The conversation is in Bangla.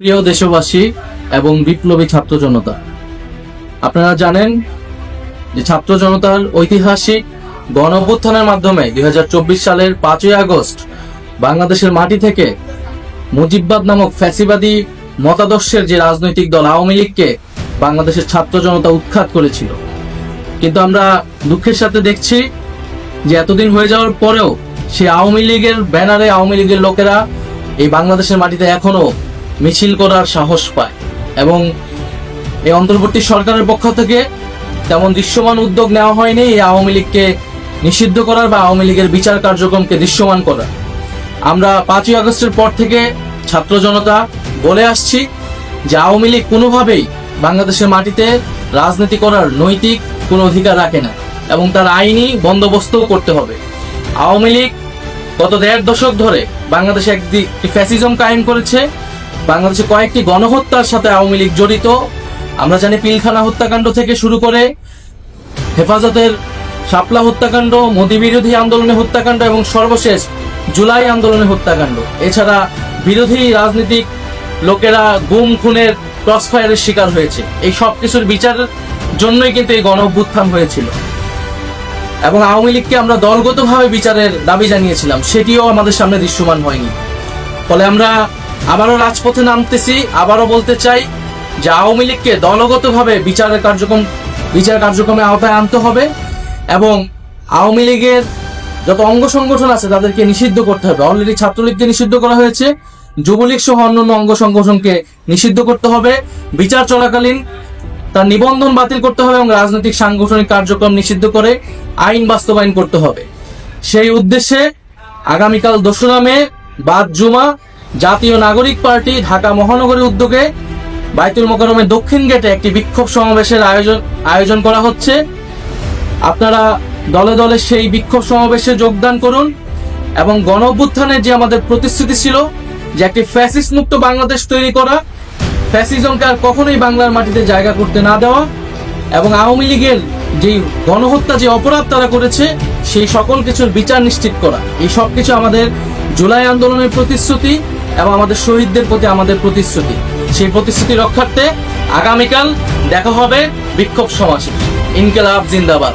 প্রিয় দেশবাসী এবং বিপ্লবী ছাত্র জনতা, আপনারা জানেন যে ছাত্র জনতার ঐতিহাসিক গণ মাধ্যমে দুই হাজার চব্বিশ সালের পাঁচই আগস্ট বাংলাদেশের মাটি থেকে মুজিববাদ নামক ফ্যাসিবাদী মতাদর্শের যে রাজনৈতিক দল আওয়ামী লীগকে বাংলাদেশের ছাত্র জনতা উৎখাত করেছিল। কিন্তু আমরা দুঃখের সাথে দেখছি যে এতদিন হয়ে যাওয়ার পরেও সেই আওয়ামী লীগের ব্যানারে আওয়ামী লীগের লোকেরা এই বাংলাদেশের মাটিতে এখনও মিছিল করার সাহস পায় এবং এই অন্তর্বর্তী সরকারের পক্ষ থেকে তেমন দৃশ্যমান উদ্যোগ নেওয়া হয়নি এই আওয়ামী লীগকে নিষিদ্ধ করার বা আওয়ামী লীগের বিচার কার্যক্রমকে দৃশ্যমান করার। আমরা পাঁচই আগস্টের পর থেকে ছাত্র জনতা বলে আসছি যে আওয়ামী লীগ কোনোভাবেই বাংলাদেশের মাটিতে রাজনীতি করার নৈতিক কোনো অধিকার রাখে না এবং তার আইনি বন্দোবস্তও করতে হবে। আওয়ামী লীগ গত দেড় দশক ধরে বাংলাদেশে একটি ফ্যাসিজম কায়েম করেছে। বাংলাদেশে কয়েকটি গণহত্যার সাথে আওয়ামী লীগ জড়িত। আমরা জানি পিলখানা হত্যাকাণ্ড থেকে শুরু করে হেফাজতের শাপলা হত্যাকাণ্ড, মোদী বিরোধী আন্দোলনে হত্যাকাণ্ড এবং সর্বশেষ জুলাই আন্দোলনে হত্যাকাণ্ড। এছাড়া বিরোধী রাজনীতিক লোকেরা গুম, খুনের, ক্রসফায়ারের শিকার হয়েছে। এই সব কিছুর বিচারের জন্যই কিন্তু এই গণ হয়েছিল। এবং আওয়ামী লীগকে আমরা দলগতভাবে বিচারের দাবি জানিয়েছিলাম, সেটিও আমাদের সামনে দৃশ্যমান হয়নি। ফলে আমরা আবারও রাজপথে নামতেছি, আবারও বলতে চাই যে আওয়ামী লীগকে দলগতভাবে বিচারের কার্যক্রম, বিচার কার্যক্রমে আওতায় আনতে হবে এবং আওয়ামী লীগের যত অঙ্গ সংগঠন আছে তাদেরকে নিষিদ্ধ করতে হবে। অলরেডি ছাত্রলীগকে নিষিদ্ধ করা হয়েছে, যুবলীগ সহ অন্যান্য অঙ্গ সংগঠনকে নিষিদ্ধ করতে হবে, বিচার চলাকালীন তার নিবন্ধন বাতিল করতে হবে এবং রাজনৈতিক সাংগঠনিক কার্যক্রম নিষিদ্ধ করে আইন বাস্তবায়ন করতে হবে। সেই উদ্দেশ্যে আগামীকাল দোসরা মে, বাদ জুমা জাতীয় নাগরিক পার্টি ঢাকা মহানগরীর উদ্যোগে বাইতুল মোকারমের দক্ষিণ গেটে একটি বিক্ষোভ সমাবেশের আয়োজন আয়োজন করা হচ্ছে। আপনারা দলে দলে সেই বিক্ষোভ সমাবেশে যোগদান করুন এবং গণ যে আমাদের প্রতিশ্রুতি ছিল যে একটি ফ্যাসিস্ট মুক্ত বাংলাদেশ তৈরি করা, ফ্যাসিজমকে আর কখনোই বাংলার মাটিতে জায়গা করতে না দেওয়া এবং আওয়ামী লীগের যে গণহত্যা, যে অপরাধ তারা করেছে, সেই সকল কিছুর বিচার নিশ্চিত করা। এই সব কিছু আমাদের জুলাই আন্দোলনের প্রতিশ্রুতি। এবং আমাদের শহীদদের প্রতি আমাদের প্রতিশ্রুতি। সেই প্রতিশ্রুতি রক্ষার্থে আগামীকাল দেখা হবে বিক্ষোভ সমাবেশ। ইনকেলাব জিন্দাবাদ।